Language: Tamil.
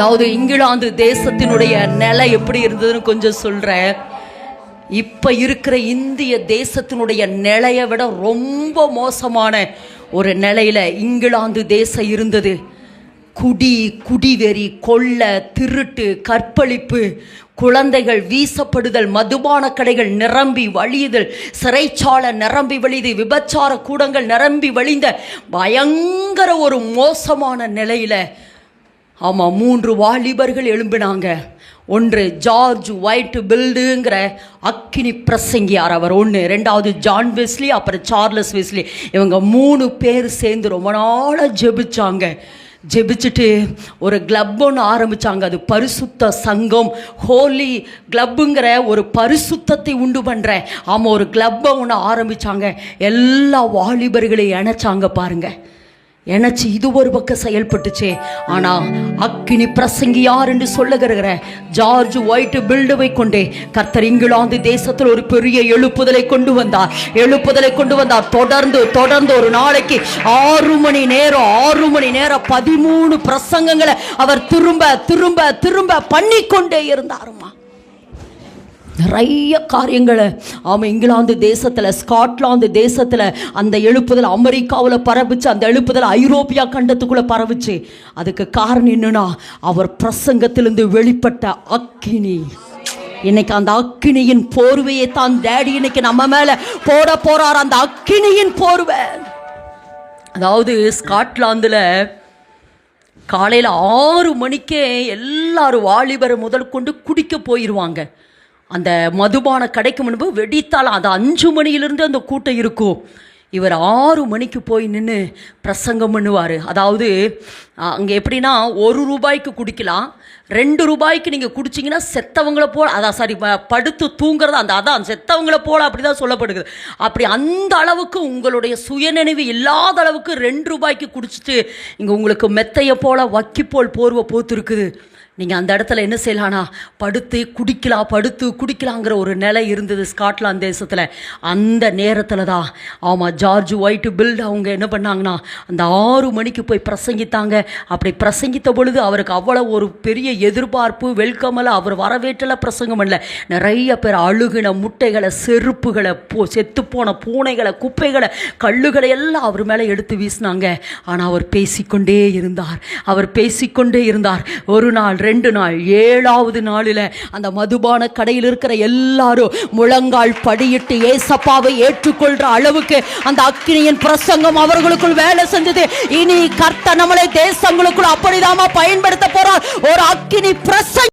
அதாவது இங்கிலாந்து தேசத்தினுடைய நிலை எப்படி இருந்ததுன்னு கொஞ்சம் சொல்கிறேன் இப்போ இருக்கிற இந்திய தேசத்தினுடைய நிலையை விட ரொம்ப மோசமான ஒரு நிலையில் இங்கிலாந்து தேசம் இருந்தது. குடி குடிவெறி கொள்ள திருட்டு கற்பழிப்பு குழந்தைகள் வீசப்படுதல் மதுபான கடைகள் நிரம்பி வழியுதல் சிறைச்சாலை நிரம்பி வழிது விபச்சார கூடங்கள் நிரம்பி வழிந்த பயங்கர ஒரு மோசமான நிலையில் ஆமாம் மூன்று வாலிபர்கள் எழும்பினாங்க. ஒன்று ஜார்ஜ் ஒயிட் பில்டுங்கிற அக்கினி பிரசங்கியார் அவர் ஒன்று ரெண்டாவது ஜான் வெஸ்லி அப்புறம் சார்லஸ் வெஸ்லி. இவங்க மூணு பேர் சேர்ந்து ரொம்ப நாளாக ஜெபிச்சாங்க. ஜெபிச்சுட்டு ஒரு கிளப் ஒன்று ஆரம்பித்தாங்க அது பரிசுத்த சங்கம் ஹோலி கிளப்புங்கிற ஒரு பரிசுத்தத்தை உண்டு பண்ணுற ஆமாம் ஒரு கிளப்பை ஒன்று ஆரம்பித்தாங்க எல்லா வாலிபர்களையும் இணைச்சாங்க பாருங்கள் எனச்சு இது ஒரு பக்கம் செயல்பட்டுச்சே. ஆனா அக்கினி பிரசங்கி யார் என்று சொல்லுகிற ஜார்ஜ் ஒயிட் பில்டுவை கொண்டே கர்த்தர் இங்கிலாந்து தேசத்தில் ஒரு பெரிய எழுப்புதலை கொண்டு வந்தார். எழுப்புதலை கொண்டு வந்தார். தொடர்ந்து தொடர்ந்து ஒரு நாளைக்கு ஆறு மணி நேரம் ஆறு மணி நேரம் பதிமூணு பிரசங்கங்களை அவர் திரும்ப திரும்ப திரும்ப பண்ணிக்கொண்டே இருந்தாருமா நிறைய காரியங்களை. ஆமாம் இங்கிலாந்து தேசத்தில் ஸ்காட்லாந்து தேசத்தில் அந்த எழுப்புதல் அமெரிக்காவில் பரவிச்சு அந்த எழுப்புதல் ஐரோப்பியா கண்டத்துக்குள்ளே பரவிச்சு. அதுக்கு காரணம் என்னன்னா அவர் பிரசங்கத்திலிருந்து வெளிப்பட்ட அக்கினி. இன்னைக்கு அந்த அக்கினியின் போர்வையை தான் டேடி இன்னைக்கு நம்ம மேலே போட போறார். அந்த அக்கினியின் போர்வை. அதாவது ஸ்காட்லாந்தில் காலையில் ஆறு மணிக்கே எல்லாரும் வாலிபரை முதல் கொண்டு குடிக்க போயிடுவாங்க அந்த மதுபான கடைக்கு முன்பு வெடித்தால் அது அஞ்சு மணியிலிருந்து அந்த கூட்டம் இருக்கும். இவர் ஆறு மணிக்கு போய் நின்று பிரசங்கம் பண்ணுவார். அதாவது அங்கே எப்படின்னா ஒரு ரூபாய்க்கு குடிக்கலாம். ரெண்டு ரூபாய்க்கு நீங்கள் குடிச்சிங்கன்னா செத்தவங்கள போல் அதான் சாரி ப- படுத்து தூங்குறது அந்த அதான் செத்தவங்கள போல் அப்படி தான் சொல்லப்படுது அப்படி அந்த அளவுக்கு உங்களுடைய சுயநினைவு இல்லாத அளவுக்கு ரெண்டு ரூபாய்க்கு குடிச்சிட்டு இங்கே உங்களுக்கு மெத்தையை போல் வக்கி போல் போர்வை போத்து இருக்குது நீங்கள் அந்த இடத்துல என்ன செய்யலானா படுத்து குடிக்கலாம் படுத்து குடிக்கலாங்கிற ஒரு நிலை இருந்தது ஸ்காட்லாந்து தேசத்தில். அந்த நேரத்தில் தான் ஆமாம் ஜார்ஜ் ஒயிட்டு பில்ட் அவங்க என்ன பண்ணாங்கன்னா அந்த ஆறு மணிக்கு போய் பிரசங்கித்தாங்க. அப்படி பிரசங்கித்த பொழுது அவருக்கு அவ்வளோ ஒரு பெரிய எதிர்பார்ப்பு வெல்கமில் அவர் வரவேற்றல பிரசங்கம் பண்ணல நிறைய பேர் அழுகின முட்டைகளை செருப்புகளை போ செத்துப்போன பூனைகளை குப்பைகளை கல்லுகளை எல்லாம் அவர் மேலே எடுத்து வீசினாங்க. ஆனால் அவர் பேசிக்கொண்டே இருந்தார். அவர் பேசிக்கொண்டே இருந்தார். ஒரு நாள் ரெண்டு நாள் ஏழாவது நாளில் அந்த மதுபான கடையில் இருக்கிற எல்லாரும் முழங்கால் படியிட்டு ஏசப்பாவை ஏற்றுக்கொள்ற அளவுக்கு அந்த அக்கினியின் பிரசங்கம் அவர்களுக்குள் வேலை செஞ்சது. இனி கர்த்த நம்மளை தேசங்களுக்குள் அப்படிதாமா பயன்படுத்த போறார். ஒரு அக்கினி பிரசங்க